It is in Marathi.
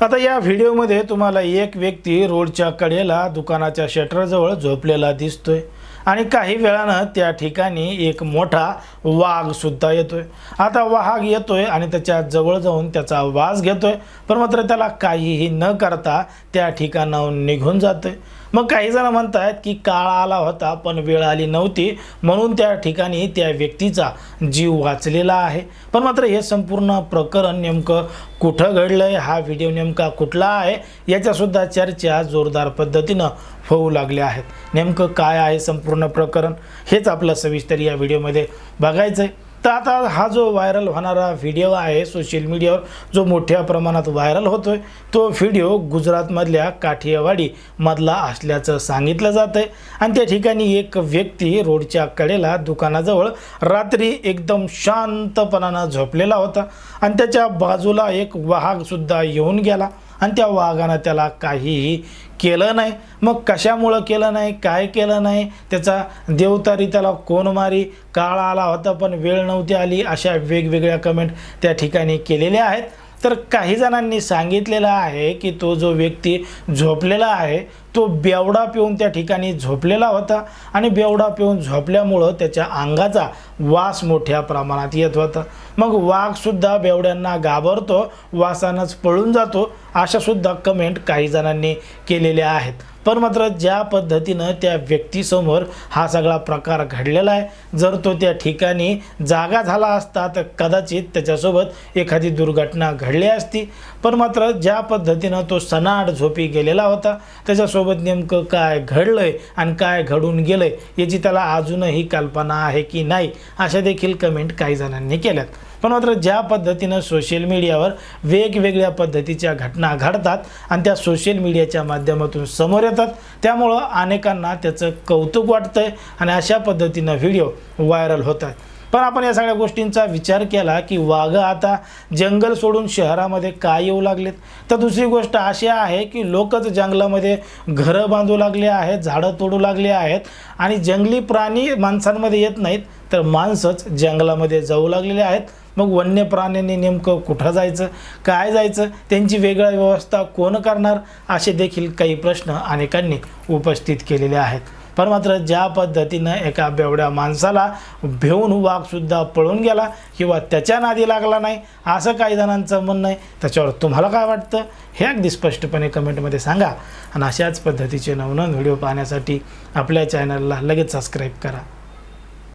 आता या व्हिडिओमध्ये तुम्हाला एक व्यक्ती रोडच्या कडेला दुकानाच्या शटरजवळ झोपलेला दिसतोय. आणि काही वेळानं त्या ठिकाणी एक मोठा वाघसुद्धा येतोय. आता वाघ येतोय आणि त्याच्याजवळ जाऊन त्याचा वास घेतोय. पण मात्र त्याला काहीही न करता त्या ठिकाणाहून निघून जातोय. मग काही जण म्हणतात की काळ आला होता पण वेळ आली नव्हती. म्हणून त्या ठिकाणी त्या व्यक्तीचा जीव वाचलेला आहे. पण मात्र हे संपूर्ण प्रकरण नेमकं कुठं घडलंय? हा व्हिडिओ नेमका कुठला आहे? याच्यासुद्धा चर्चा जोरदार पद्धतीनं होऊ लागल्या आहेत. नेमकं काय आहे संपूर्ण प्रकरण? हेच आपलं सविस्तर या व्हिडिओमध्ये बघायचं आहे तर आता हा जो व्हायरल होणारा व्हिडिओ आहे सोशल मीडियावर जो मोठ्या प्रमाणात व्हायरल होतो आहे तो व्हिडिओ गुजरातमधल्या काठियावाडी मधला असल्याचं सांगितलं जात आहे आणि त्या ठिकाणी एक व्यक्ती रोडच्या कडेला दुकानाजवळ रात्री एकदम शांतपणानं झोपलेला होता. आणि त्याच्या बाजूला एक वाहकसुद्धा येऊन गेला. आणि त्या वाघानं त्याला काहीही केलं नाही. मग कशामुळं केलं नाही? काय केलं नाही? त्याचा देवतारी त्याला कोण मारी? काळ आला होता पण वेळ नव्हती आली. अशा वेगवेगळ्या कमेंट त्या ठिकाणी केलेल्या आहेत. तर काही जणांनी सांगितलेलं आहे की तो जो व्यक्ती झोपलेला आहे तो बेवडा पिऊन त्या ठिकाणी झोपलेला होता आणि बेवडा पिऊन झोपल्यामुळं त्याच्या अंगाचा वास मोठ्या प्रमाणात येत होता. मग वाघसुद्धा बेवड्यांना घाबरतो वासानंच पळून जातो अशासुद्धा कमेंट काही जणांनी केलेल्या आहेत. पण मात्र ज्या पद्धतीनं त्या व्यक्तीसमोर हा सगळा प्रकार घडलेला आहे जर तो त्या ठिकाणी जागा झाला असता तर कदाचित त्याच्यासोबत एखादी दुर्घटना घडली असती. पण मात्र ज्या पद्धतीनं तो सनाट झोपी गेलेला होता त्याच्यासोबत नेमकं काय घडलं आहे आणि काय घडून गेलं आहे याची त्याला अजूनही कल्पना आहे की नाही अशा देखील कमेंट काही जणांनी केल्यात. पण मात्र ज्या पद्धतीनं सोशल मीडियावर वेगवेगळ्या पद्धतीच्या घटना घडतात आणि त्या सोशल मीडियाच्या माध्यमातून समोर येतात त्यामुळं अनेकांना त्याचं कौतुक वाटतं आहे आणि अशा पद्धतीनं व्हिडिओ व्हायरल होत आहेत पण आपण या सगळ्या गोष्टींचा विचार केला की वाघ आता जंगल सोडून शहरामध्ये का येऊ लागलेत? तर दुसरी गोष्ट अशी आहे की लोकच जंगलामध्ये घरं बांधू लागले आहेत झाडं तोडू लागले आहेत आणि जंगली प्राणी माणसांमध्ये येत नाहीत तर माणसंच जंगलामध्ये जाऊ लागलेले आहेत. मग वन्य प्राण्यांनी नेमकं कुठं जायचं काय जायचं त्यांची वेगळ्या व्यवस्था कोण करणार असे देखील काही प्रश्न अनेकांनी उपस्थित केलेले आहेत. पण मात्र ज्या पद्धतीनं एका बेवड्या माणसाला भेऊन वाघसुद्धा पळून गेला किंवा त्याच्या नादी लागला नाही असं काही जणांचं म्हणणं आहे. त्याच्यावर तुम्हाला काय वाटतं? हे अगदी स्पष्टपणे कमेंटमध्ये सांगा. आणि अशाच पद्धतीचे नवनवीन व्हिडिओ पाहण्यासाठी आपल्या चॅनलला लगेच सबस्क्राईब करा.